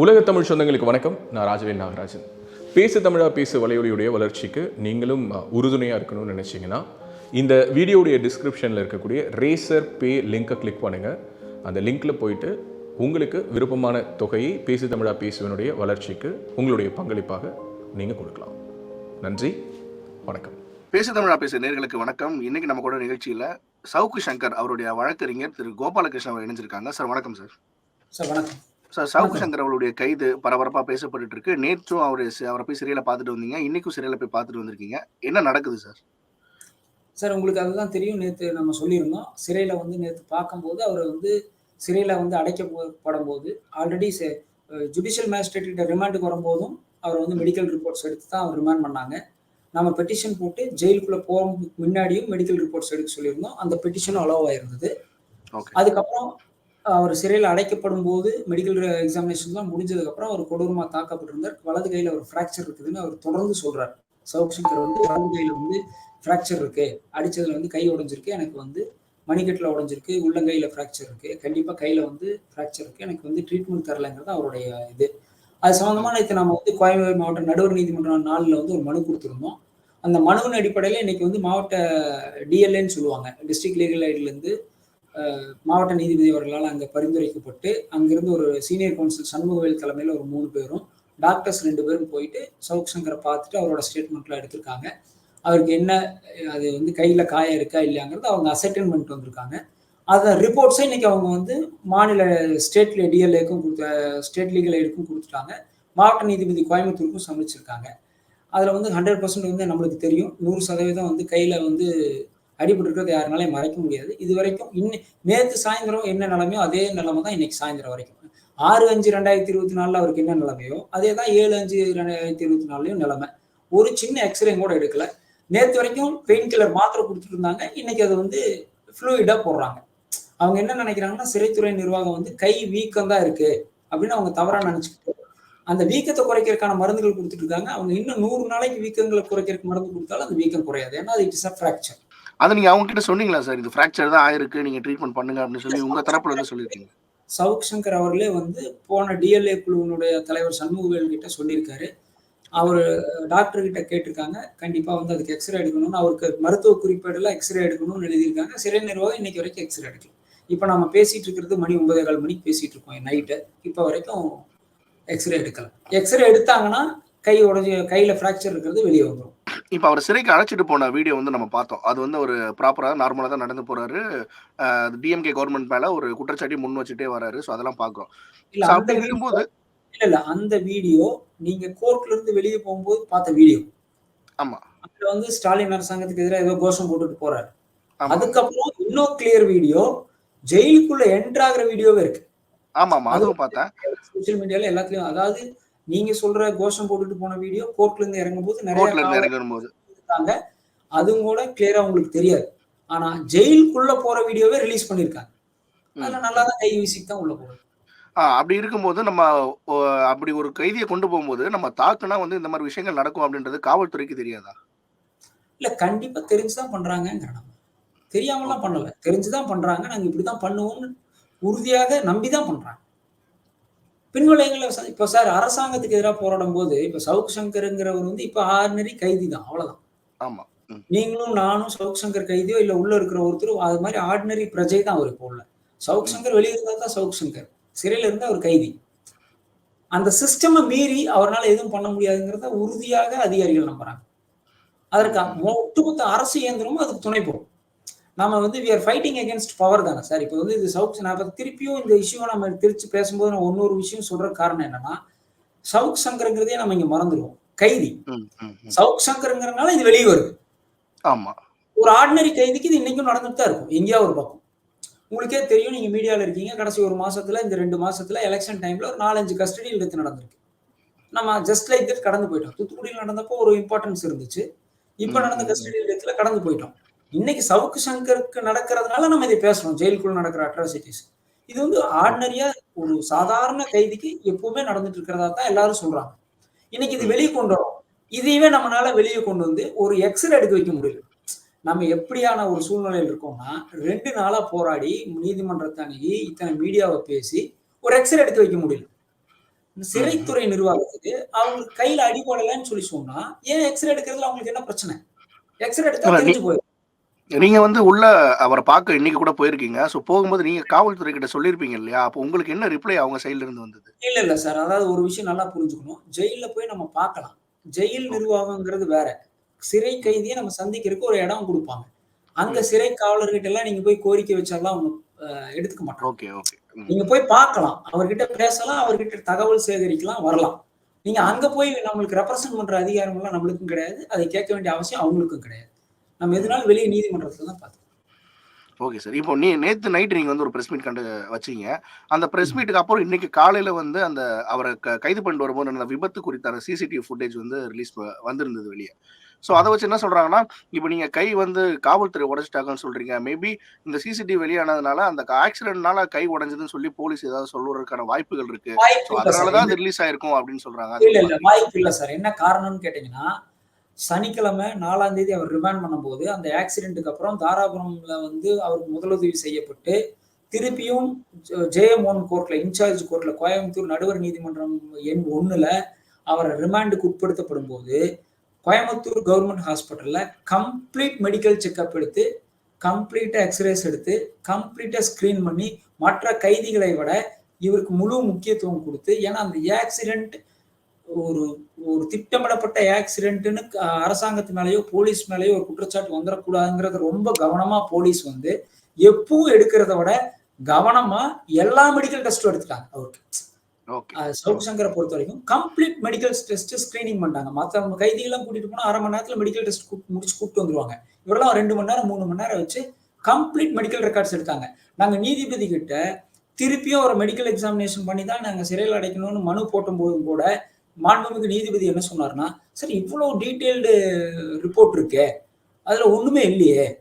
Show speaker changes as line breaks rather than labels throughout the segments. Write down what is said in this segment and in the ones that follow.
உலக தமிழ் சொந்தங்களுக்கு வணக்கம். நான் ராஜவேன் நாகராஜன். பேசு தமிழா பேசு வலையொலியுடைய வளர்ச்சிக்கு நீங்களும் உறுதுணையாக இருக்கணும்னு நினச்சிங்கன்னா இந்த வீடியோடைய டிஸ்கிரிப்ஷனில் இருக்கக்கூடிய ரேசர் பே லிங்கை கிளிக் பண்ணுங்கள் அந்த லிங்க்ல போயிட்டு உங்களுக்கு விருப்பமான தொகையை பேசு தமிழா பேசுவனுடைய வளர்ச்சிக்கு உங்களுடைய பங்களிப்பாக நீங்கள் கொடுக்கலாம். நன்றி. வணக்கம்.
பேசு தமிழா பேச நேர்களுக்கு வணக்கம். இன்னைக்கு நம்ம கூட நிகழ்ச்சியில சவுக்கு சங்கர் அவருடைய வழக்கறிஞர் திரு கோபாலகிருஷ்ணன் அவர் இணைஞ்சிருக்காங்க. சார் வணக்கம் சார்.
சார் வணக்கம்.
சார் சவுக்கு சங்கர் அவருடைய கைது பரபரப்பா பேசப்பட்டு இருக்கு நேற்றும் அவர் அவரை போய் சிறையில பார்த்துட்டு வந்தீங்க. இன்னைக்கும் சிறையில போய் பார்த்துட்டு வந்திருக்கீங்க. என்ன நடக்குது சார்?
சார் உங்களுக்கு அதுதான் தெரியும். நேற்று நம்ம சொல்லியிருந்தோம். சிறையில் வந்து நேற்று பார்க்கும்போது அவர் வந்து சிறையில் வந்து அடைக்கப்படும் போது ஆல்ரெடி ஜுடிஷியல் மேஜிஸ்ட்ரேட் கிட்ட ரிமாண்டுக்கு வரும்போதும் அவர் வந்து மெடிக்கல் ரிப்போர்ட்ஸ் எடுத்து தான் அவர் ரிமாண்ட் பண்ணாங்க. நம்ம பெட்டிஷன் போட்டு ஜெயிலுக்குள்ளே போகிறதுக்கு முன்னாடியும் மெடிக்கல் ரிப்போர்ட்ஸ் எடுக்க சொல்லியிருந்தோம். அந்த பெட்டிஷனும் அலோவாக இருந்தது
ஓகே
அதுக்கப்புறம் அவர் சிறையில் அடைக்கப்படும் போது மெடிக்கல் எக்ஸாமினேஷன்லாம் முடிஞ்சதுக்கப்புறம் அவர் கொடூரமாக தாக்கப்பட்டிருந்தார். வலது கையில் ஒரு ஃப்ராக்சர் இருக்குதுன்னு அவர் தொடர்ந்து சொல்றார். சவுக் சங்கர் வந்து வலது கையில் வந்து ஃப்ராக்சர் இருக்கு. அடிச்சதுல வந்து கை உடைஞ்சிருக்கு. எனக்கு வந்து மணிக்கட்டில் உடஞ்சிருக்கு. உள்ளங்கையில் ஃப்ராக்சர் இருக்கு. கண்டிப்பாக கையில் வந்து ஃப்ராக்சர் இருக்கு. எனக்கு வந்து ட்ரீட்மெண்ட் தரலைங்கிறது அவருடைய இது. அது சம்மந்தமாக நேற்று நம்ம வந்து கோயம்புத்தூர் மாவட்ட நடுவர் நீதிமன்றம் நாளில் வந்து ஒரு மனு கொடுத்துருந்தோம். அந்த மனுவின் அடிப்படையில் இன்னைக்கு வந்து மாவட்ட டிஎல்ஏன்னு சொல்லுவாங்க. டிஸ்ட்ரிக்ட் லீகல் ஐடிலேருந்து மாவட்ட நீதிபதி அவர்களால் அங்கே பரிந்துரைக்கப்பட்டு அங்கிருந்து ஒரு சீனியர் கவுன்சில் சண்முகவேல் தலைமையில் ஒரு மூணு பேரும் டாக்டர்ஸ் ரெண்டு பேரும் போயிட்டு சவுக் சங்கரை பார்த்துட்டு அவரோட ஸ்டேட்மெண்ட்லாம் எடுத்திருக்காங்க. அவருக்கு என்ன அது வந்து கையில் காயம் இருக்கா இல்லையாங்கிறது அவங்க அசைன்மெண்ட் பண்ணிட்டு வந்திருக்காங்க. அதை ரிப்போர்ட்ஸை இன்னைக்கு அவங்க வந்து மாநில ஸ்டேட்ல டிஎல்ஏக்கும் கொடுத்த ஸ்டேட் லீகல் எய்டுக்கும் கொடுத்துட்டாங்க. மாவட்ட நீதிபதி கோயம்புத்தூருக்கும் சமைச்சிருக்காங்க அதில் வந்து ஹண்ட்ரட் பர்சன்ட் வந்து நம்மளுக்கு தெரியும். நூறு சதவீதம் வந்து கையில் வந்து அடிபட்டுருக்கிறது யாருனாலையும் மறைக்க முடியாது. இது வரைக்கும் இன்னும் நேற்று சாயந்தரம் என்ன நிலைமையோ அதே நிலைமை தான் இன்னைக்கு சாயந்தரம் வரைக்கும். ஆறு அஞ்சு ரெண்டாயிரத்தி இருபத்தி நாலில் அவருக்கு என்ன நிலைமையோ அதே தான் ஏழு அஞ்சு ரெண்டாயிரத்தி இருபத்தி நாலுலையும் நிலைமை. ஒரு சின்ன எக்ஸ்ரே கூட எடுக்கல. நேற்று வரைக்கும் பெயின் கில்லர் மாத்திரை கொடுத்துட்டு இருந்தாங்க. இன்னைக்கு அதை வந்து ஃப்ளூயிடா போடுறாங்க. அவங்க என்ன நினைக்கிறாங்கன்னா சிறைத்துறை நிர்வாகம் வந்து கை வீக்கம் தான் இருக்கு அப்படின்னு அவங்க தவறா நினைச்சுக்கிட்டு அந்த வீக்கத்தை குறைக்கிறதுக்கான மருந்துகள் கொடுத்துட்டு இருக்காங்க. அவங்க இன்னும் நூறு நாளைக்கு வீக்கங்களை குறைக்கிறதுக்கு மருந்து கொடுத்தாலும் அந்த வீக்கம் குறையாது. ஏன்னா அது இட்ஸ் அ ஃப்ராக்சர்
அதை நீங்க அவங்க கிட்ட சொன்னீங்களா சார்? இது ஃப்ராக்சர் தான் ஆயிருக்கு நீங்க ட்ரீட்மெண்ட் பண்ணுங்க அப்படின்னு சொல்லி உங்க தரப்புல இருந்து சொல்லியிருக்கீங்க.
சவுக் சங்கர் அவர்களே வந்து போன டிஎல்ஏ குழுவினுடைய தலைவர் சண்முகவேல் கிட்ட சொல்லியிருக்காரு. அவர் டாக்டர் கிட்ட கேட்டிருக்காங்க. கண்டிப்பா வந்து அதுக்கு எக்ஸ்ரே எடுக்கணும்னு அவருக்கு மருத்துவ குறிப்பேடுல எக்ஸ்ரே எடுக்கணும்னு எழுதியிருக்காங்க. சிறை நிர்வாகம் இன்னைக்கு வரைக்கும் எக்ஸ்ரே எடுக்கல. இப்போ நம்ம பேசிட்டு இருக்கிறது மணி ஒன்பதே கால் மணிக்கு பேசிட்டு இருக்கோம் நைட்டு இப்போ வரைக்கும் எக்ஸ்ரே எடுக்கல. எக்ஸ்ரே எடுத்தாங்கன்னா கை உடஞ்சி கையில ஃப்ராக்சர் இருக்கிறது வெளியே வந்துடும்
இப்ப அவர் சிறைக்கு அழைச்சிட்டு போன வீடியோ வந்து நம்ம பார்த்தோம். அது வந்து ஒரு ப்ராப்பரா நார்மலா தான் நடந்து போறாரு. டிஎம்கே கவர்மெண்ட் மேல ஒரு குற்றச்சாட்டி முன் வச்சுட்டே வராரு. ஸோ அதெல்லாம்
அந்த
அப்படி இருக்கும்போது
இல்ல இல்ல அந்த வீடியோ நீங்க கோர்ட்ல இருந்து வெளியே போகும்போது பார்த்த வீடியோ.
ஆமா.
அதுல வந்து ஸ்டாலின் அரசாங்கத்துக்கு எதிராக ஏதோ கோஷம் போட்டுட்டு போறாரு. அதுக்கப்புறம் இன்னும் கிளியர் வீடியோ ஜெயிலுக்குள்ள என்டர் ஆகுற வீடியோவே இருக்கு.
ஆமா ஆமா அதுவும் பார்த்தேன்.
சோசியல் மீடியால எல்லாத்துலயும். அதாவது நீங்க சொல்ற கோஷம் போட்டுட்டு போன வீடியோ கோர்ட்ல இருந்து இறங்கும் போது நிறைய இருக்காங்க அதுவும் கூட கிளியரா உங்களுக்கு தெரியாது. ஆனா ஜெயிலுக்குள்ள போற வீடியோவே ரிலீஸ் பண்ணிருக்காங்க. அதுல நல்லா தான் கை வீசிட்டு தான் உள்ள போகுது.
ஆ அப்படி இருக்கும்போது நம்ம அப்படி ஒரு கைதியை கொண்டு போகும்போது நம்ம தாக்குனா வந்து இந்த மாதிரி விஷயங்கள் நடக்கும் அப்படின்றது காவல்துறைக்கு தெரியாதா?
இல்ல கண்டிப்பா தெரிஞ்சுதான் பண்றாங்கிறேன் நம்ம. தெரியாமலாம் பண்ணல. தெரிஞ்சுதான் பண்றாங்க. நாங்க இப்படிதான் பண்ணுவோம்னு உறுதியாக நம்பிதான் பண்றாங்க. பின்விளைவுகளை ச- இப்ப சார் அரசாங்கத்துக்கு எதிராக போராடும் போது இப்ப சவுக் சங்கருங்கிறவர் வந்து இப்ப ஆர்டினரி கைதி தான் அவ்வளவுதான்.
ஆமா. ம்.
நீங்களும் நானும் சவுக் சங்கர் கைதியோ இல்ல உள்ள இருக்கிற ஒருத்தரும் அது மாதிரி ஆர்டினரி பிரஜை தான் அவர் இப்போ உள்ள. சவுக் சங்கர் வெளியே இருந்தா தான் சவுக் சங்கர். சிறையில இருந்தா அவர் கைதி. அந்த சிஸ்டமை மீறி அவரால எதுவும் பண்ண முடியாதுங்கிறத உறுதியாக அதிகாரிகள் நம்புறாங்க. அதற்கு ஒட்டுமொத்த அரசு இயந்திரமும் அதுக்கு துணை போகும். நாம வந்து we are fighting against power தானே சார் இப்போ வந்து இது சவுக் நான் இப்ப திருப்பியும் இந்த இஷ்யூவை நம்ம திருச்சி பேசும்போது நான் இன்னொரு விஷயம் சொல்ற காரணம் என்னன்னா சவுக் சங்கருங்கிறதே நம்ம இங்க மறந்துடுவோம் கைதி. சவுக் சங்கருங்கிறதுனால இது வெளியே வருது.
ஆமா.
ஒரு ஆர்டினரி கைதிக்கு இது இன்னைக்கும் நடந்துட்டு தான் இருக்கும். எங்கேயா ஒரு பக்கம். உங்களுக்கே தெரியும் நீங்க மீடியால இருக்கீங்க. கடைசி ஒரு மாசத்துல இந்த ரெண்டு மாசத்துல எலெக்ஷன் டைம்ல ஒரு நாலஞ்சு கஸ்டடி எடுத்து நடந்திருக்கு. நம்ம ஜஸ்ட் லைக் தட் கடந்து போயிட்டோம். தூத்துக்குடியில் நடந்தப்போ ஒரு இம்பார்ட்டன்ஸ் இருந்துச்சு. இப்ப நடந்த
ம்,
கஸ்டடி இடத்துல கடந்து போயிட்டோம். இன்னைக்கு சவுக்கு சங்கருக்கு நடக்கிறதுனால நம்ம இதை பேசுறோம். ஜெயிலுக்குள்ள நடக்கிற அட்ராசிட்டிஸ் இது வந்து ஆர்டினரியா ஒரு சாதாரண கைதிக்கு எப்பவுமே நடந்துட்டு இருக்கிறதா தான் எல்லாரும் சொல்றாங்க. இன்னைக்கு இது வெளியே கொண்டு வரோம். இதையவே நம்மளால வெளியே கொண்டு வந்து ஒரு எக்ஸ்ரே எடுக்க வைக்க முடியல. நம்ம எப்படியான ஒரு சூழ்நிலையில் இருக்கோம்னா ரெண்டு நாளா போராடி நீதிமன்றத்தை அணுகி இத்தனை மீடியாவை பேசி ஒரு எக்ஸ்ரே எடுத்து வைக்க முடியல. சிறைத்துறை நிர்வாகத்துக்கு அவங்களுக்கு கையில அடிபடலைன்னு சொல்லி சொன்னா ஏன் எக்ஸ்ரே எடுக்கிறதுல அவங்களுக்கு என்ன பிரச்சனை? எக்ஸ்ரே எடுத்தா தெரிஞ்சு போயிடும்.
நீங்க வந்து உள்ள அவரை பார்க்க இன்னைக்கு கூட போயிருக்கீங்க. ஸோ போகும்போது நீங்க காவல்துறை கிட்ட சொல்லியிருப்பீங்க இல்லையா? அப்போ உங்களுக்கு என்ன ரிப்ளை அவங்க சைடுல இருந்து வந்தது?
இல்ல இல்ல சார் அதாவது ஒரு விஷயம் நல்லா புரிஞ்சுக்கணும். ஜெயில போய் நம்ம பார்க்கலாம். ஜெயில் நிர்வாகங்கிறது வேற. சிறை கைதியை நம்ம சந்திக்கிறதுக்கு ஒரு இடம் கொடுப்பாங்க. அங்க சிறை காவலர்கிட்ட எல்லாம் நீங்க போய் கோரிக்கை வச்சாலாம் அவங்க எடுத்துக்க மாட்டாங்க
ஓகே ஓகே
நீங்க போய் பார்க்கலாம். அவர்கிட்ட பேசலாம். அவர்கிட்ட தகவல் சேகரிக்கலாம் வரலாம். நீங்க அங்க போய் நம்மளுக்கு ரெப்ரசன்ட் பண்ற அதிகாரம் எல்லாம் நம்மளுக்கும் கிடையாது. அதை கேட்க வேண்டிய அவசியம் அவங்களுக்கும் கிடையாது. நம்ம எதுனாலும் வெளியே நீதிமன்றத்துல தான் பார்த்தோம்
ஓகே சார் இப்போ நீ நேத்து நைட் நீங்க வந்து ஒரு பிரஸ் மீட் கண்டு வச்சீங்க. அந்த பிரஸ் மீட்டுக்கு அப்புறம் இன்னைக்கு காலையில வந்து அந்த அவரை க- கைது பண்ணிட்டு வரும்போது அந்த விபத்து குறித்தான சிசிடிவி ஃபுட்டேஜ் வந்து ரிலீஸ் வந்திருந்தது வெளியே. ஸோ அதை வச்சு என்ன சொல்றாங்கன்னா இப்போ நீங்க கை வந்து காவல்துறை உடைச்சிட்டாங்கன்னு சொல்றீங்க. மேபி இந்த சிசிடிவி வெளியானதுனால அந்த ஆக்சிடென்ட்னால கை உடைஞ்சதுன்னு சொல்லி போலீஸ் ஏதாவது சொல்றதுக்கான வாய்ப்புகள் இருக்கு.
சார்.
அதனாலதான் அது ரிலீஸ் ஆயிருக்கும் அப்படின்னு சொல்றாங்க.
இல்ல இல்ல வாய்ப்பு இல்ல சார் என்ன காரணம்னு கேட்டீங்கன்னா சனிக்கிழமை நாலாம் தேதி அவர் ரிமாண்ட் பண்ணும்போது அந்த ஆக்சிடென்ட்டுக்கு அப்புறம் தாராபுரம்ல வந்து அவருக்கு முதலுதவி செய்யப்பட்டு திருப்பியும் ஜெயமோகன் கோர்ட்ல இன்சார்ஜ் கோர்ட்ல கோயம்புத்தூர் நடுவர் நீதிமன்றம் எண் ஒண்ணுல அவரை ரிமாண்டுக்கு உட்படுத்தப்படும் போது கோயம்புத்தூர் கவர்மெண்ட் ஹாஸ்பிட்டல்ல கம்ப்ளீட் மெடிக்கல் செக்அப் எடுத்து கம்ப்ளீட்டா எக்ஸ்ரேஸ் எடுத்து கம்ப்ளீட்டா ஸ்கிரீன் பண்ணி மற்ற கைதிகளை விட இவருக்கு முழு முக்கியத்துவம் கொடுத்து ஏன்னா அந்த ஆக்சிடென்ட் ஒரு ஒரு திட்டமிடப்பட்ட ஆக்சிடென்ட்னு அரசாங்கத்து மேலேயோ போலீஸ் மேலேயோ ஒரு குற்றச்சாட்டு வந்துடக்கூடாதுங்கிறத ரொம்ப கவனமா போலீஸ் வந்து எப்பவும் எடுக்கிறத விட கவனமா எல்லா மெடிக்கல் டெஸ்ட்டும் எடுத்துட்டாங்க அவருக்கு. சவுக் சங்கரை பொறுத்த வரைக்கும் கம்ப்ளீட் மெடிக்கல் டெஸ்ட் ஸ்கிரீனிங் பண்ணிட்டாங்க. மற்ற கைதிகள்லாம் கூட்டிட்டு போனா அரை மணி நேரத்துல மெடிக்கல் டெஸ்ட் முடிச்சு கூப்பிட்டு வந்துருவாங்க. இவரெல்லாம் ரெண்டு மணி நேரம் மூணு மணி நேரம் வச்சு கம்ப்ளீட் மெடிக்கல் ரெக்கார்ட்ஸ் எடுத்தாங்க. நாங்க நீதிபதி கிட்ட திருப்பியும் ஒரு மெடிக்கல் எக்ஸாமினேஷன் பண்ணி தான் நாங்க சிறையில் அடைக்கணும்னு மனு போட்டும் போதும் கூட மாண்புமிகு நீதிபதி என்ன சொன்னார்னா சார் இவ்வளவு டீட்டெயில்டு ரிப்போர்ட் இருக்கே அதுல ஒண்ணுமே இல்லையே.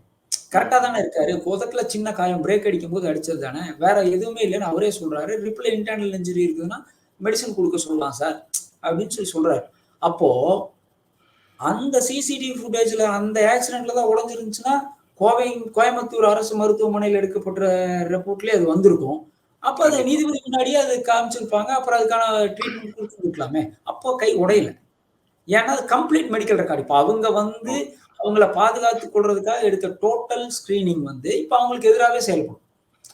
கரெக்டா தானே இருக்காரு. கோதத்துல சின்ன காயம் பிரேக் அடிக்கும் போது அடிச்சது தானே. வேற எதுவுமே இல்லைன்னு அவரே சொல்றாரு. ரிப்ளை இன்டர்னல் இன்ஜுரி இருக்குதுன்னா மெடிசன் கொடுக்க சொல்லலாம் சார் அப்படின்னு சொல்லி சொல்றாரு. அப்போ அந்த சிசிடிவி ஃபுட்டேஜ்ல அந்த ஆக்சிடென்ட்ல தான் உடஞ்சிருந்துச்சுன்னா கோவை கோயம்புத்தூர் அரசு மருத்துவமனையில் எடுக்கப்பட்ட ரிப்போர்ட்லேயே அது வந்திருக்கும். அப்போ அதை நீதிபதி முன்னாடியே அது காமிச்சிருப்பாங்க. அப்புறம் அதுக்கான ட்ரீட்மெண்ட் கொடுத்துருக்கலாமே அப்போ கை உடையல. ஏன்னா அது கம்ப்ளீட் மெடிக்கல் ரெக்கார்டு இப்போ அவங்க வந்து அவங்கள பாதுகாத்து கொள்றதுக்காக எடுத்த டோட்டல் ஸ்கிரீனிங் வந்து இப்போ அவங்களுக்கு எதிராகவே செயல்படும்.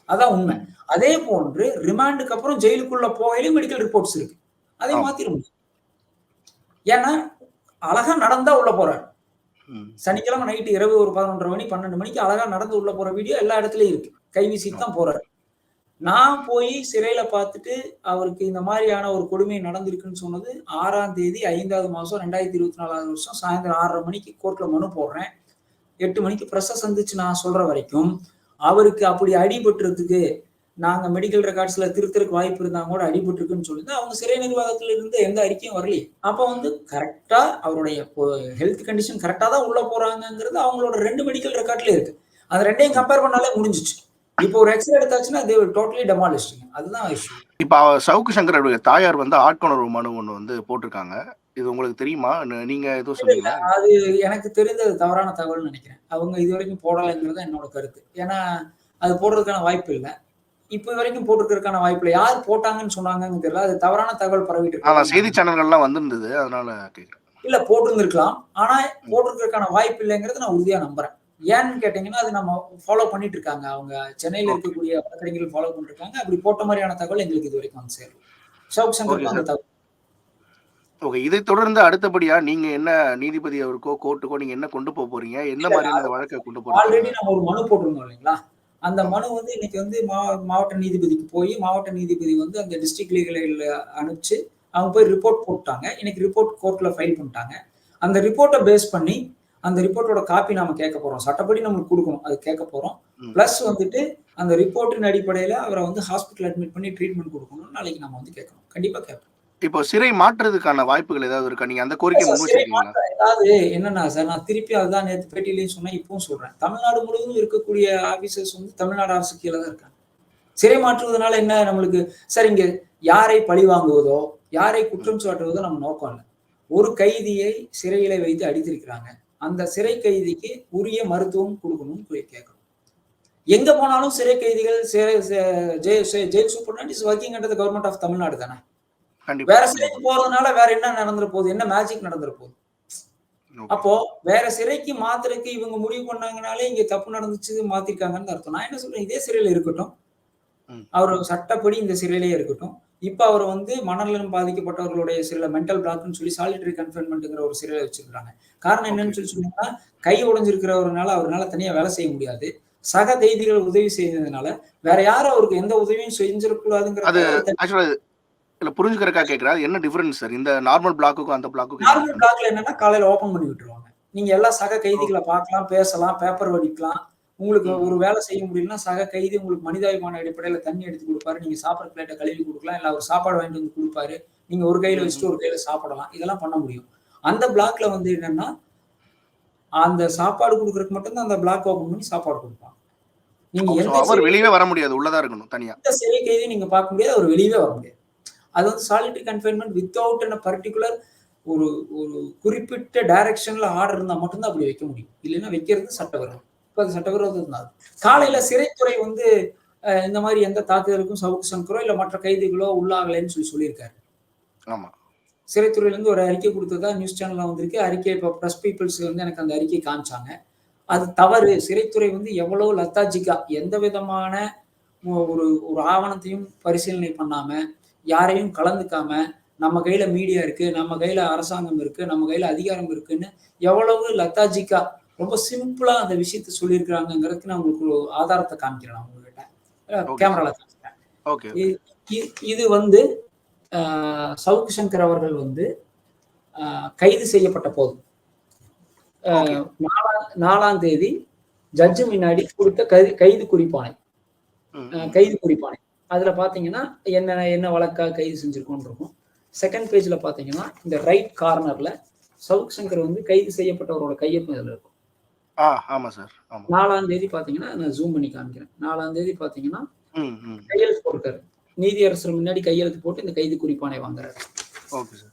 அதான் உண்மை. அதே போன்று ரிமாண்டுக்கு அப்புறம் ஜெயிலுக்குள்ள போகையிலும் மெடிக்கல் ரிப்போர்ட்ஸ் இருக்கு. அதை. மாத்திர முடியும் ஏன்னா அழகா நடந்தா உள்ள போறாரு. சனிக்கிழமை நைட்டு இரவு ஒரு பதினொன்றரை மணி பன்னெண்டு மணிக்கு அழகா நடந்து உள்ள போற வீடியோ எல்லா இடத்துலயும் இருக்கு. கை வீசிட்டு தான் போறாரு. நான் போய் சிறையில பார்த்துட்டு அவருக்கு இந்த மாதிரியான ஒரு கொடுமை நடந்திருக்குன்னு சொன்னது ஆறாம் தேதி ஐந்தாவது மாசம் ரெண்டாயிரத்தி இருபத்தி நாலாவது வருஷம் சாயந்தரம் ஆறரை மணிக்கு கோர்ட்ல மனு போடுறேன். எட்டு மணிக்கு ப்ரெஸ்ஸை சந்திச்சு நான் சொல்ற வரைக்கும் அவருக்கு அப்படி அடிபட்டுறதுக்கு நாங்க மெடிக்கல் ரெக்கார்ட்ஸ்ல திருத்தருக்கு வாய்ப்பு இருந்தாங்க கூட அடிபட்டுருக்குன்னு சொல்லிட்டு அவங்க சிறை நிர்வாகத்துல இருந்து எந்த அறிக்கையும் வரலையே. அப்ப வந்து கரெக்டா அவருடைய ஹெல்த் கண்டிஷன் கரெக்டா தான் உள்ள போகிறாங்கங்கிறது அவங்களோட ரெண்டு மெடிக்கல் ரெக்கார்ட்ல இருக்கு. அது ரெண்டையும் கம்பேர் பண்ணாலே முடிஞ்சிச்சு. இப்போ ஒரு எக்ஸ்ரே எடுத்தாச்சுன்னா தே டோட்டலி டெமாலிஸ்டிங் அதுதான் இஷ்யூ
இப்ப சவுக்கு சங்கருடைய தாயார் வந்து ஆட்கொணர்வு மனு ஒண்ணு வந்து போட்டிருக்காங்க. இது உங்களுக்கு தெரியுமா? நீங்க எதுவும் சொன்னீங்களா?
அது எனக்கு தெரிந்தது தவறான தகவல்னு நினைக்கிறேன். அவங்க இது வரைக்கும் போடலைங்கிறது என்னோட கருத்து. ஏன்னா அது போடுறதுக்கான வாய்ப்பு இல்லை. இப்போ வரைக்கும் போட்டிருக்கிறதுக்கான வாய்ப்பு இல்லை. யார் போட்டாங்கன்னு சொன்னாங்கன்னு தெரியல. அது தவறான தகவல் பரவிட்டு இருக்கு.
செய்தி சேனல்கள்லாம் வந்திருந்தது. அதனால கேக்குறேன்.
இல்ல போட்டிருந்திருக்கலாம். ஆனா போட்டிருக்கிறதுக்கான வாய்ப்பு இல்லைங்கிறது நான் உறுதியா நம்புறேன். ஏன்னு கேட்டீங்கன்னா அது நம்ம ஃபாலோ பண்ணிட்டு இருக்காங்க அவங்க சென்னையில இருக்கக்கூடிய வழக்கறிஞர்கள் ஃபாலோ பண்ணிட்டு இருக்காங்க அப்படி போட்ட மாதிரியான தகவல் எங்களுக்கு இது வரைக்கும் வந்து சேரும் சவுக் சங்கருக்கு அந்த தகவல்.
ஓகே இதை தொடர்ந்து அடுத்தபடியா நீங்க என்ன நீதிபதி அவருக்கோ கோர்ட்டுக்கோ நீங்க என்ன கொண்டு போக போறீங்க?
இல்ல,
மாதிரியான வழக்கை கொண்டு
ஆல்ரெடி
போறீங்க
நம்ம ஒரு மனு போட்டிருந்தோம் இல்லைங்களா? அந்த மனு வந்து இன்னைக்கு வந்து மாவட்ட நீதிபதிக்கு போய் மாவட்ட நீதிபதி வந்து அந்த டிஸ்ட்ரிக்ட் லீகல் அனுப்பிச்சு அவங்க போய் ரிப்போர்ட் போட்டாங்க. இன்னைக்கு ரிப்போர்ட் கோர்ட்ல ஃபைல் பண்ணிட்டாங்க. அந்த ரிப்போர்ட்டை பேஸ் பண்ணி அந்த ரிப்போர்ட்டோட காப்பி நாம கேட்க போறோம். சட்டப்படி நம்மளுக்கு கொடுக்கணும். அது கேட்க போறோம். பிளஸ் வந்துட்டு அந்த ரிப்போர்ட்டின் அடிப்படையில அவரை வந்து ஹாஸ்பிட்டல் அட்மிட் பண்ணி ட்ரீட்மெண்ட் கொடுக்கணும் நாளைக்கு நம்ம வந்து கேட்கணும் கண்டிப்பா கேட்போம்.
இப்போ சிறை மாற்றுறதுக்கான வாய்ப்புகள் ஏதாவது இருக்கா? நீங்க அந்த கோரிக்கை முன்
அதாவது என்னன்னா சார் நான் திருப்பி அதுதான் நேற்று பேட்டியிலையும் சொன்னேன் இப்பவும் சொல்றேன். தமிழ்நாடு முழுவதும் இருக்கக்கூடிய ஆபீசர்ஸ் வந்து தமிழ்நாடு அரசு கீழே தான் இருக்காங்க. சிறை மாற்றுவதனால என்ன நம்மளுக்கு? சார் இங்க யாரை பழி வாங்குவதோ யாரை குற்றம் சாட்டுவதோ நம்ம நோக்கம் இல்லை. ஒரு கைதியை சிறையில வைத்து அடித்திருக்கிறாங்க. அந்த சிறை கைதிக்கு உரிய மருத்துவம் கொடுக்கணும்னு கேட்கணும் எங்க போனாலும் சிறை கைதிகள் jail superintendent is working under government of Tamil Nadu தானே? வேற சிறைக்கு போறதுனால வேற என்ன நடந்துற போகுது? என்ன மேஜிக் நடந்துற போகுது. அப்போ வேற சிறைக்கு மாத்துறதுக்கு இவங்க முடிவு பண்ணாங்கனாலே இங்க தப்பு நடந்துச்சு மாத்திருக்காங்கன்னு அர்த்தம். நான் என்ன சொல்றேன்? இதே சிறையில இருக்கட்டும். அவர் சட்டப்படி இந்த சிறையிலேயே இருக்கட்டும். இப்ப அவர் வந்து மனநலம் பாதிக்கப்பட்டவர்களுடைய சில மென்டல் பிளாக்னு சொல்லி சாலிட்டரி கன்ஃபைன்மெண்ட்ங்கிற ஒரு சிறையில வச்சிருக்காங்க காரணம் என்னன்னு சொல்லி சொன்னீங்கன்னா கை உடைஞ்சிருக்கிறவரனால அவரால் தனியா வேலை செய்ய முடியாது. சக கைதிகள் உதவி செய்ததுனால வேற யாரும் அவருக்கு எந்த உதவியும் செஞ்சிடக்கூடாதுங்கிற
அது ஆக்சுவலா இல்ல புரிஞ்சுக்கிறக்கா கேக்குறா? அது என்ன டிஃபரன்ஸ் சார் இந்த நார்மல் பிளாக்குக்கும் அந்த பிளாக்குக்கும்
நார்மல் பிளாக்ல என்னன்னா காலையில ஓபன் பண்ணி விட்டுருவாங்க. நீங்க எல்லா சக கைதிகளை பார்க்கலாம் பேசலாம் பேப்பர் வடிக்கலாம். உங்களுக்கு. ஒரு வேலை செய்ய முடியலன்னா சக கைதி உங்களுக்கு மனிதாபிமான அடிப்படையில தண்ணி எடுத்து கொடுப்பாரு. நீங்க சாப்பிட்ற பிளேட்டை கழுவி கொடுக்கலாம். இல்ல அவர் சாப்பாடு வாங்கிட்டு வந்து கொடுப்பாரு. நீங்க ஒரு கையில. வச்சுட்டு ஒரு கையில சாப்பிடலாம். இதெல்லாம் பண்ண முடியும். அந்த பிளாக்ல வந்து என்னன்னா அந்த சாப்பாடு கொடுக்கறதுக்கு மட்டும்தான் அந்த பிளாக் ஓபன் பண்ணி சாப்பாடு கொடுப்பாங்க. நீங்க எந்த
வெளியவே வர முடியாது. உள்ளதா இருக்கணும் தனியா.
எந்த சிறை கைதியும் நீங்க பார்க்க முடியாது. அவர் வெளியவே வர முடியாது. அது வந்து சாலிட்டரி கன்ஃபைன்மெண்ட் வித்தவுட் என்ன பர்டிகுலர் ஒரு ஒரு குறிப்பிட்ட டைரக்ஷன்ல ஆர்டர் இருந்தா மட்டும்தான் அப்படி வைக்க முடியும். இல்லைன்னா வைக்கிறது சட்டவிரோதம். அது சட்டவிரோதம் தான் காலையில சிறைத்துறை வந்து இந்த மாதிரி எந்த தாக்குதலுக்கும் சவுக்கு சங்கரோ இல்ல மற்ற கைதிகளோ உள்ளாகலைன்னு சொல்லி சொல்லியிருக்காரு.
ஆமா.
சிறைத்துறையில இருந்து ஒரு அறிக்கை கொடுத்ததா நியூஸ் சேனல்ல வந்திருக்கு. அறிக்கை இப்போ ப்ரெஸ் பீப்புள்ஸ் வந்து எனக்கு அந்த அறிக்கை காமிச்சாங்க. அது தவறு. சிறைத்துறை வந்து எவ்வளவு லத்தாஜிக்கா எந்த விதமான ஒரு ஒரு ஆவணத்தையும் பரிசீலனை பண்ணாம யாரையும் கலந்துக்காம நம்ம கையில மீடியா இருக்கு நம்ம கையில அரசாங்கம் இருக்கு நம்ம கையில அதிகாரம் இருக்குன்னு எவ்வளவு லத்தாஜிக்கா ரொம்ப சிம்பிளா அந்த விஷயத்த சொல்லியிருக்கிறாங்கிறதுக்கு நான் உங்களுக்கு ஒரு ஆதாரத்தை காமிக்கிறேன் நான் உங்ககிட்ட. கேமரால காமிக்கிறேன். இது வந்து ஆஹ், சவுக்கு சங்கர் அவர்கள் வந்து கைது செய்யப்பட்ட போது. நாலாம் நாலாம் தேதி ஜட்ஜு முன்னாடி கொடுத்த கைது கைது குறிப்பானை கைது குறிப்பானை அதுல பாத்தீங்கன்னா என்ன என்ன வழக்கா கைது செஞ்சிருக்கோம் இருக்கும். செகண்ட் பேஜ்ல பாத்தீங்கன்னா இந்த ரைட் கார்னர்ல சவுக் சங்கர் வந்து கைது செய்யப்பட்டவரோட கையொப்பம் இதுல இருக்கும்.
ஆ ஆமா சார் ஆமா.
நாலாம் தேதி பாத்தீங்கன்னா நான் ஜூம் பண்ணி காமிக்கிறேன். நாலாம் தேதி பாத்தீங்கன்னா கையெழுத்து போட்டிருக்காரு. நீதியரசர் முன்னாடி கையெழுத்து போட்டு இந்த கைது குறிப்பானை வாங்குறாரு.
Okay sir.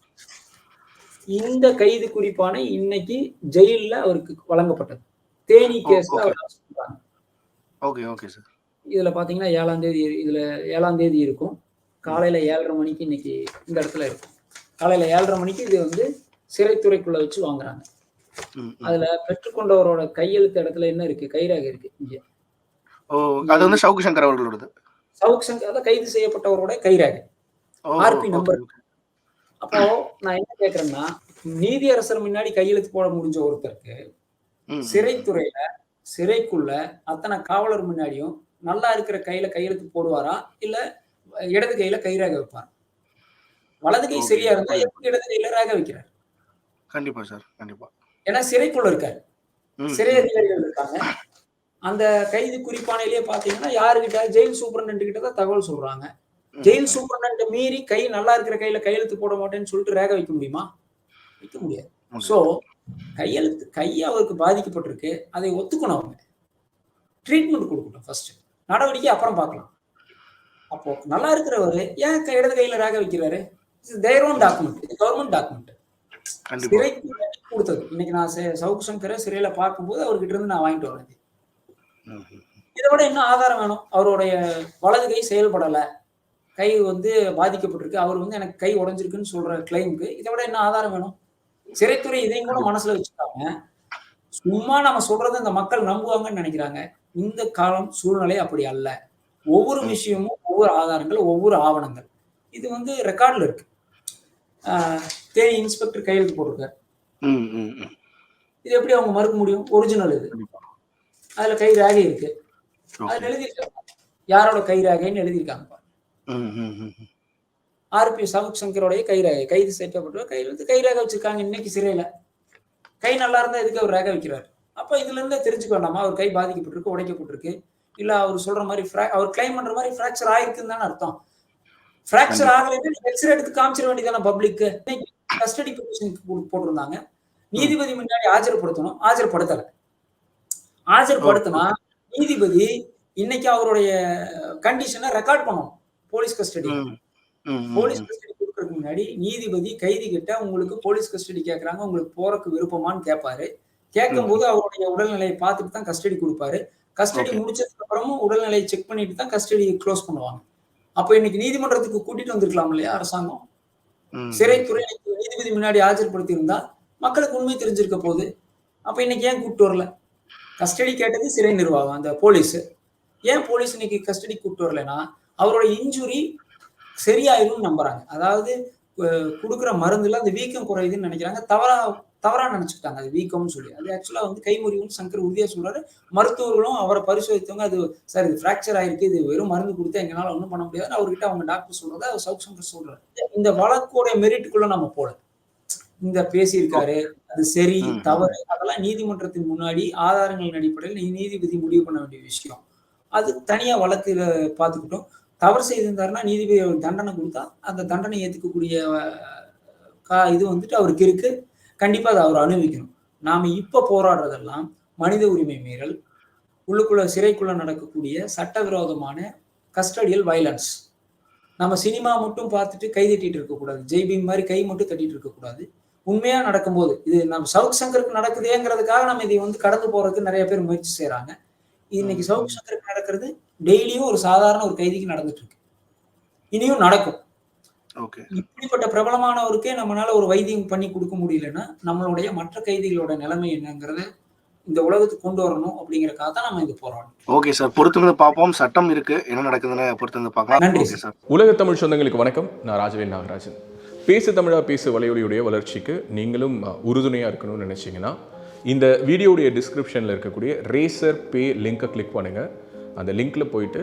இந்த கைது குறிப்பானை இன்னைக்கு ஜெயில்ல அவருக்கு வழங்கப்பட்டது. தேனி கேஸ்ல. அவர்.
Okay okay sir.
இதுல பாத்தீங்கன்னா ஏழாம் தேதி இதுல ஏழாம் தேதி இருக்கும். காலையில ஏழரை மணிக்கு இன்னைக்கு இந்த இடத்துல இருக்கும். காலையில ஏழரை மணிக்கு இது வந்து சிறைத்துறைக்குள்ள வச்சு வாங்குறாங்க. அதுல பெற்றுக்கொண்டவரோட கையெழுத்து இடத்துல என்ன இருக்கு? கைராக இருக்கு. இங்க.
அது வந்து சவுக்கு சங்கர் அவர்களோடது.
சவுக் சங்கர் அதான் கைது செய்யப்பட்டவரோட கைராக. number.
ஓகே
அப்போ நான் என்ன கேக்குறேன்னா நீதியரசர் முன்னாடி கையெழுத்து போட முடிஞ்ச ஒருத்தருக்கு சிறைத்துறையில சிறைக்குள்ள அத்தனை காவலர் முன்னாடியும் நல்லா இருக்கிற கையில கையெழுத்து போடுவாரா? இல்ல இடது கையில கைராக வைப்பார்? வலது கை. சரியா இருந்தா எப்படி இடது கையில ரேக வைக்கிறார்?
கண்டிப்பா சார். கண்டிப்பா.
ஏன்னா சிறைக்குள்ள இருக்காரு. சிறை அதிகாரிகள் இருக்காங்க. அந்த கைது குறிப்பானையிலேயே பாத்தீங்கன்னா யாருகிட்ட? ஜெயில் சூப்பரண்ட் கிட்ட தான் தகவல் சொல்றாங்க. ஜெயில் சூப்பரண்ட் மீறி கை நல்லா இருக்கிற கையில கையெழுத்து போட மாட்டேன்னு சொல்லிட்டு ரேக வைக்க முடியுமா? வைக்க முடியாது. சோ கையெழுத்து கை அவருக்கு பாதிக்கப்பட்டிருக்கு. அதை ஒத்துக்கணும் அவங்க. ட்ரீட்மெண்ட் கொடுக்கணும் ஃபர்ஸ்ட் நடவடிக்கை அப்புறம் பார்க்கலாம். அப்போ நல்லா இருக்கிறவர் ஏன் இடது கையில ரேக வைக்கிறாரு? Their own document government document கொடுத்தது. இன்னைக்கு நான் சவுக்கு சங்கரை சிறையில பார்க்கும்போது அவர்கிட்ட இருந்து நான் வாங்கிட்டு வரேன். இதை விட என்ன ஆதாரம் வேணும். அவருடைய வலது கை செயல்படலை. கை வந்து பாதிக்கப்பட்டிருக்கு. அவர் வந்து எனக்கு கை உடைஞ்சிருக்குன்னு சொல்ற கிளைமுக்கு இதை விட என்ன ஆதாரம் வேணும். சிறைத்துறை இதையும் கூட மனசுல வச்சுக்காம சும்மா நம்ம சொல்றதை இந்த மக்கள் நம்புவாங்கன்னு நினைக்கிறாங்க. இந்த காலம் சூழ்நிலை அப்படி அல்ல. ஒவ்வொரு விஷயமும் ஒவ்வொரு ஆதாரங்கள் ஒவ்வொரு ஆவணங்கள். இது வந்து ரெக்கார்டில் இருக்கு. தேனி இன்ஸ்பெக்டர் கையெழுத்து போட்டிருக்காரு. இது எப்படி அவங்க மறுக்க முடியும்? ஒரிஜினல் இது. அதுல கை ரேகை இருக்கு. அதுல எழுதியிருக்காங்க யாரோட கை ரேகைன்னு எழுதியிருக்காங்க. ஆர்பி சவுக் சங்கரோடைய கை ரேகை. கைது செய்யப்பட்ட கையில் வந்து கை ரேகை வச்சிருக்காங்க இன்னைக்கு சிறையில. கை நல்லா இருந்தா எதுக்கு அவர் ரேகை வைக்கிறார்? அப்ப இதுல இருந்தே தெரிஞ்சுக்க வேண்டாமா? அவர் கை பாதிக்கப்பட்டிருக்கு உடைக்கப்பட்டிருக்கு. இல்ல அவர் சொல்ற மாதிரி அவர் கிளைம் பண்ற மாதிரி ஃபிராக்சர் ஆயிருக்குன்னு தானே அர்த்தம். ஃபிராக்சர் ஆகலைன்னு எக்ஸ்ரே எடுத்து காமிச்சிட வேண்டியதானே பப்ளிக்கு கஸ்டடி பெட்டிஷனுக்கு போட்டிருந்தாங்க. நீதிபதி முன்னாடி ஆஜர்படுத்தணும். ஆஜர்படுத்தல. ஆஜர்படுத்தினா நீதிபதி இன்னைக்கு அவருடைய கண்டிஷனை ரெக்கார்ட் பண்ணணும். Police custody police. கஸ்டடி கொடுக்கறதுக்கு முன்னாடி நீதிபதி கைதி கிட்ட உங்களுக்கு போலீஸ் கஸ்டடி கேக்குறாங்க உங்களுக்கு போறக்கு விருப்பமான்னு கேட்பாரு கேட்கும் போது அவருடைய உடல்நிலையை பார்த்துட்டு தான் கஸ்டடி கொடுப்பாரு. கஸ்டடி. முடிச்சதுக்கு அப்புறமும் உடல்நிலையை செக் பண்ணிட்டு தான் கஸ்டடி க்ளோஸ் பண்ணுவாங்க. அப்ப இன்னைக்கு நீதிமன்றத்துக்கு கூட்டிட்டு வந்திருக்கலாம் இல்லையா அரசாங்கம். சிறைத்துறை நீதிபதி முன்னாடி ஆஜர்படுத்தி இருந்தா மக்களுக்கு உண்மை தெரிஞ்சிருக்க போகுது. அப்ப இன்னைக்கு ஏன் கூப்பிட்டு வரல? கஸ்டடி கேட்டது சிறை நிர்வாகம் அந்த போலீஸ். ஏன் போலீஸ் இன்னைக்கு கஸ்டடி கூப்பிட்டு வரலன்னா அவரோட இன்ஜுரி சரியாயிரும்னு நம்புறாங்க. அதாவது கொடுக்குற மருந்துல அந்த வீக்கம் குறையுதுன்னு நினைக்கிறாங்க. தவறா தவறா நினைச்சுக்கிட்டாங்க. அது வீக்கம்னு சொல்லி. அது ஆக்சுவலா வந்து கைமுறிவுன்னு சங்கர் உறுதியா சொல்றாரு. மருத்துவர்களும் அவரை பரிசோதித்தவங்க அது சார் இது ஃப்ராக்சர் ஆயிருக்கு இது வெறும் மருந்து கொடுத்தா எங்களால ஒன்றும் பண்ண முடியாது அவர்கிட்ட அவங்க டாக்டர் சொல்றத அவர் சவுக் சங்கர் சொல்றாரு. இந்த வழக்கோட மெரிட்டுக்குள்ள நம்ம போல இந்த பேசியிருக்காரு அது சரி. தவறு அதெல்லாம் நீதிமன்றத்தின் முன்னாடி ஆதாரங்களின் அடிப்படையில் நீதிபதி முடிவு பண்ண வேண்டிய விஷயம். அது தனியா வழக்குல பார்த்துக்கிட்டோம். தவறு செய்திருந்தாருன்னா நீதிபதி அவர் தண்டனை கொடுத்தா அந்த தண்டனை ஏத்துக்கக்கூடிய கா- இது வந்துட்டு அவருக்கு இருக்கு. கண்டிப்பா அதை அவர் அனுபவிக்கணும். நாம இப்ப போராடுறதெல்லாம் மனித உரிமை மீறல் உள்ளுக்குள்ள சிறைக்குள்ள நடக்கக்கூடிய சட்டவிரோதமான கஸ்டடியல் வயலன்ஸ் நம்ம சினிமா மட்டும் பார்த்துட்டு கை தட்டிட்டு இருக்கக்கூடாது. ஜெய்பீம் மாதிரி கை மட்டும் தட்டிட்டு இருக்கக்கூடாது. உண்மையா நடக்கும்போது இது நம்ம சவுக் சங்கருக்கு நடக்குதேங்கிறதுக்காக நம்ம இதை வந்து கடந்து போறதுக்கு நிறைய பேர் முயற்சி செய்றாங்க. இன்னைக்கு சவுக் சங்கருக்கு நடக்கிறது டெய்லியும் ஒரு சாதாரண ஒரு கைதிக்கு நடந்துட்டு இருக்கு. இனியும் நடக்கும். இப்படிப்பட்ட பிரபலமானவருக்கே நம்மளால ஒரு வைத்தியம் பண்ணி கொடுக்க முடியலன்னா நம்மளுடைய மற்ற கைதிகளோட நிலைமை என்னங்கிறத இந்த உலகத்துக்கு கொண்டு வரணும் அப்படிங்கறக்காக தான் நம்ம இது போராடும்
ஓகே சார் பொறுத்திருந்து பார்ப்போம். சட்டம் இருக்கு. என்ன நடக்குதுன்னு பொறுத்திருந்து பார்க்கலாம்.
நன்றி
சார்.
உலக தமிழ் சொந்தங்களுக்கு வணக்கம். நான் ராஜவேல் நாகராஜன். பேசு தமிழா பேசு வலையொலியுடைய வளர்ச்சிக்கு நீங்களும் உறுதுணையாக இருக்கணும்னு நினச்சிங்கன்னா இந்த வீடியோடைய டிஸ்கிரிப்ஷனில் இருக்கக்கூடிய ரேசர் பே லிங்கை கிளிக் பண்ணுங்கள் அந்த லிங்க்ல போயிட்டு